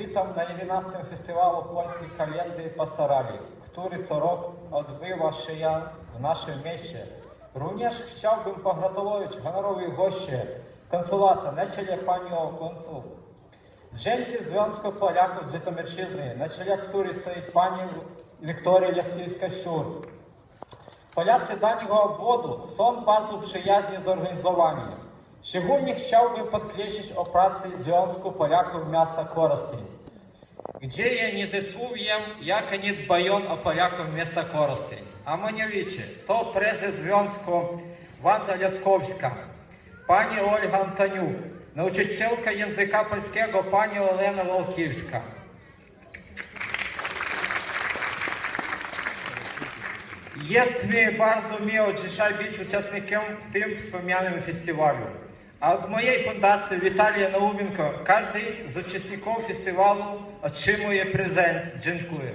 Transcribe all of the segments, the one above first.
Witam na 11 Festiwalu Polskiej Kalendy i Pastorali, który co rok odbywa się ja w naszym mieście. Również chciałbym pogratulować honorowej goście konsulata na czele panią konsul. Dzięki Związku Polaków z Żytomierczyzny, na czele której stoi pani Wiktoria Jaskiewska-Szczur. Polacy danego obwodu są bardzo przyjaźnie zorganizowani. Szczególnie chciałbym podkreślić o pracy Związku Polaków miasta Korостень, gdzie je nie zesłowiem, jak oni dbają o Polaków miasta Korостень. A mianowicie, to prezes Związku Wanda Лясковська, pani Olga Antoniuk, nauczycielka języka polskiego pani Olena Walkiewska. Jest mi bardzo miło dzisiaj być uczestnikiem w tym wspomnianym festiwalu. A od mojej fundacji Witalia Naumenko każdy z uczestników festiwalu otrzymuje prezent. Dziękuję.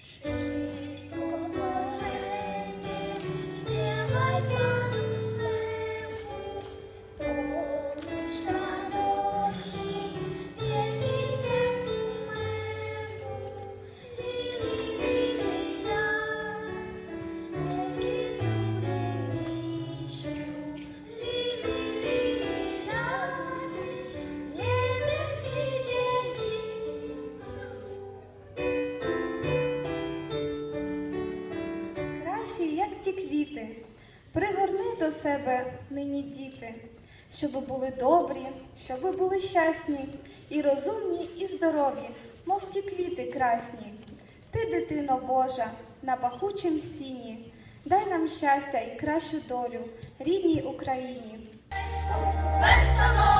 Sure. діти, пригорни до себе нині діти, щоб були добрі, щоб були щасні, і розумні, і здорові, мов ті квіти красні. Ти, дитино Божа, на пахучім сіні, дай нам щастя і кращу долю рідній Україні. Весело!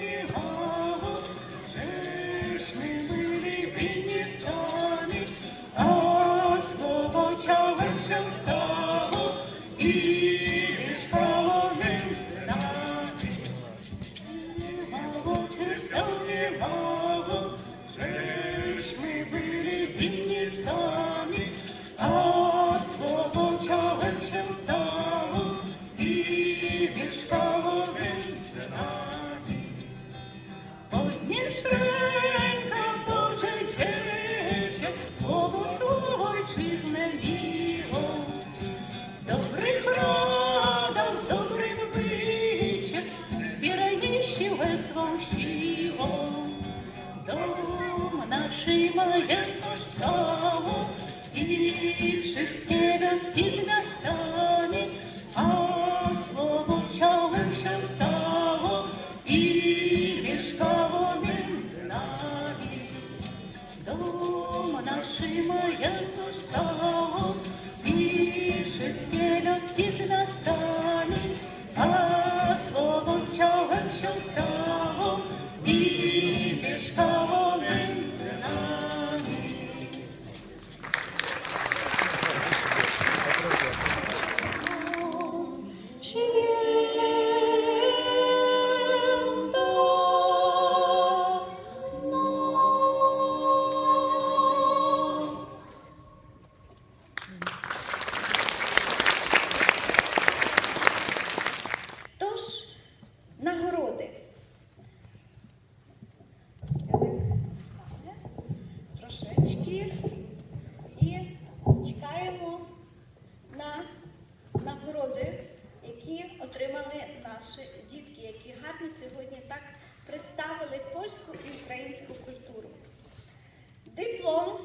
нагороди, які отримали наші дітки, які гарно сьогодні так представили польську і українську культуру. Диплом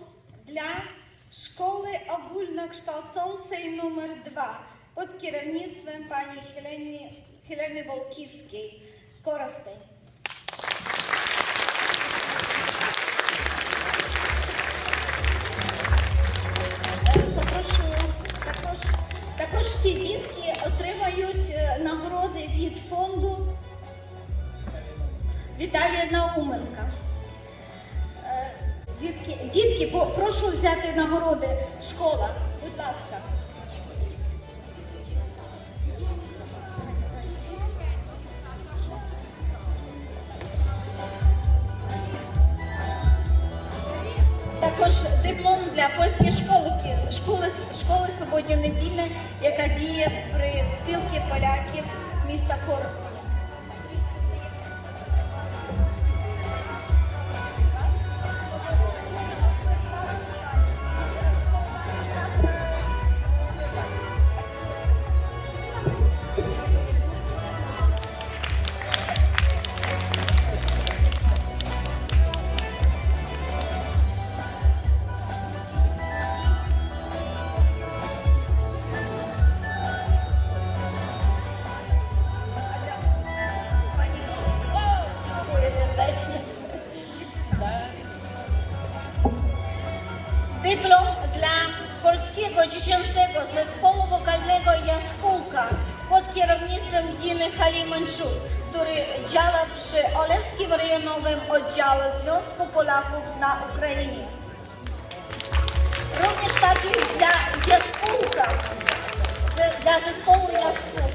для школи ogólnokształcącej номер 2 під керівництвом пані Хелени Волківської Коростень. Також ці дітки отримають е, нагороди від фонду Віталія Науменка. Е, дітки, дітки, прошу взяти нагороди. Школа, будь ласка. Також диплом для школи, школи суботньо-недільної, яка діє при спілці поляків міста Коростеня. Diny który działa przy Olewskim Rejonowym Oddziale Związku Polaków na Ukrainie. Również taki dla Jaskółka, ze- dla zespołu Jaskółka.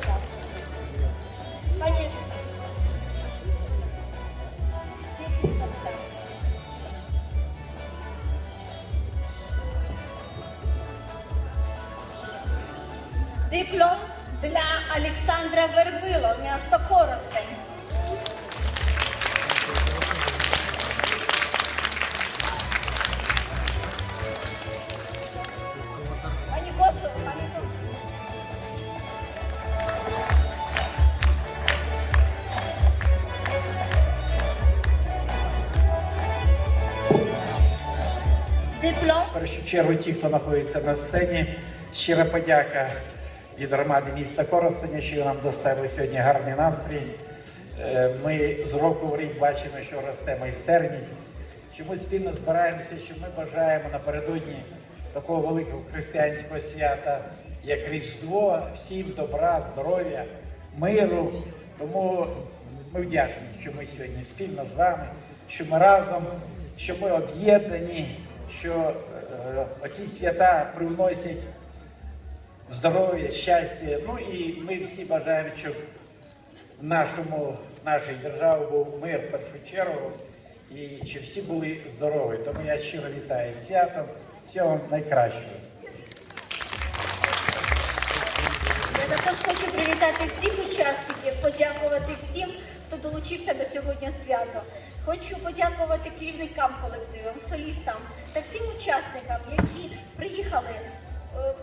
Першу чергу ті, хто знаходиться на сцені, щира подяка від громади міста Коростеня, що нам доставили сьогодні гарний настрій. Е, Ми з року в рік бачимо, що росте майстерність, що ми спільно збираємося, що ми бажаємо напередодні такого великого християнського свята, як Різдво, всім добра, здоров'я, миру. Тому ми вдячні, що ми сьогодні спільно з вами, що ми разом, що ми об'єднані, що оці свята привносять здоров'я, щастя. Ну і ми всі бажаємо, щоб в нашому, нашій державі був мир в першу чергу, і щоб всі були здорові. Тому я щиро вітаю з святом. Всього вам найкращого. Я також хочу привітати всіх учасників, подякувати всім, хто долучився до сьогодні свято. Хочу подякувати керівникам колективам, солістам та всім учасникам, які приїхали, е,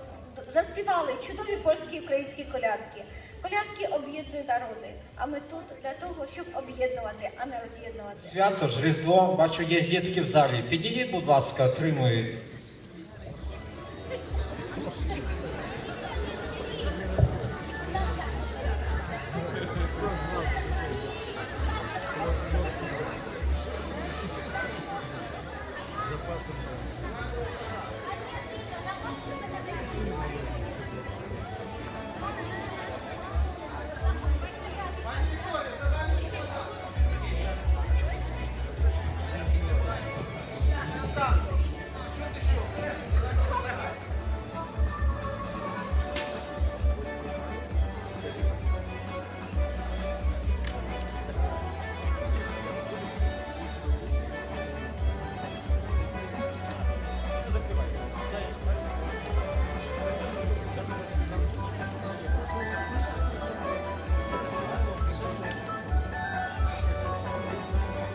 заспівали чудові польські і українські колядки. Колядки об'єднують народи, а ми тут для того, щоб об'єднувати, а не роз'єднувати. Свято ж Різдво, бачу, є дітки в залі. Підійдіть, будь ласка, отримують